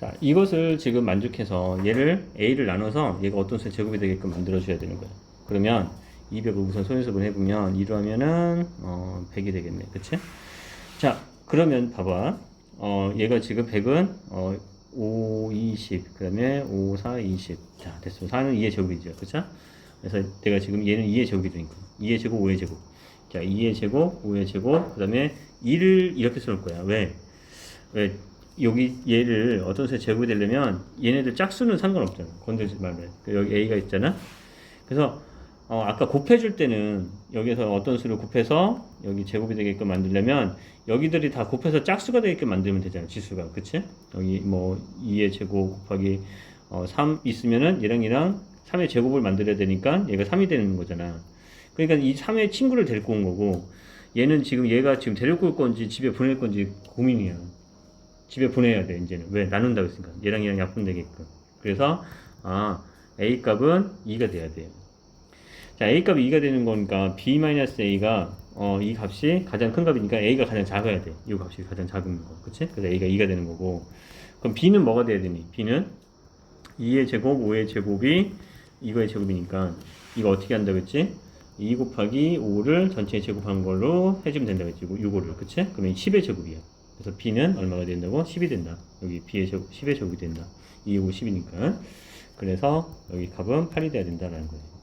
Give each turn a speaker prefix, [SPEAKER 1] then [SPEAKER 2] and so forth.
[SPEAKER 1] 자, 이것을 지금 만족해서 얘를 A를 나눠서 얘가 어떤 수의 제곱이 되게끔 만들어줘야 되는 거야. 그러면 200을 우선 소인수분 해보면 2로 하면은 어, 100이 되겠네. 그치? 자, 그러면 봐봐. 어, 얘가 지금 100은 어, 5, 20, 그 다음에 5, 4, 20. 자, 됐어. 4는 2의 제곱이죠. 그쵸? 그래서 내가 지금 얘는 2의 제곱이 되니까. 2의 제곱, 5의 제곱. 자, 2의 제곱, 5의 제곱, 그 다음에 2를 이렇게 쓸 거야. 왜? 왜? 여기 얘를 어떤 수에 제곱이 되려면 얘네들 짝수는 상관없잖아. 건들지 말래. 그 여기 A가 있잖아. 그래서 어, 아까 곱해줄 때는 여기서 어떤 수를 곱해서 여기 제곱이 되게끔 만들려면 여기들이 다 곱해서 짝수가 되게끔 만들면 되잖아. 지수가. 그치? 여기 뭐 2의 제곱 곱하기 어, 3 있으면은 얘랑 얘랑 3의 제곱을 만들어야 되니까 얘가 3이 되는 거잖아. 그러니까 이 3의 친구를 데리고 온 거고 얘는 지금 얘가 지금 데리고 올 건지 집에 보낼 건지 고민이야. 집에 보내야 돼 이제는. 왜? 나눈다고 했으니까. 얘랑 얘랑 약분되게끔. 그래서 아 a 값은 2가 돼야 돼요. 자 a 값이 2가 되는 거니까 b-a가 어, 이 값이 가장 큰 값이니까 a가 가장 작아야 돼 이 값이 가장 작은 거. 그치? 그래서 a가 2가 되는 거고. 그럼 b는 뭐가 돼야 되니? B는 2의 제곱 5의 제곱이 이거의 제곱이니까 이거 어떻게 한다고 했지? 2 곱하기 5를 전체에 제곱한 걸로 해주면 된다고 했지 6호를. 그치? 그러면 10의 제곱이야 그래서 b는 얼마가 된다고? 10이 된다. 여기 b의 제곱, 10의 제곱이 된다. 2, 5, 10이니까. 그래서 여기 값은 8이 돼야 된다라는 거예요.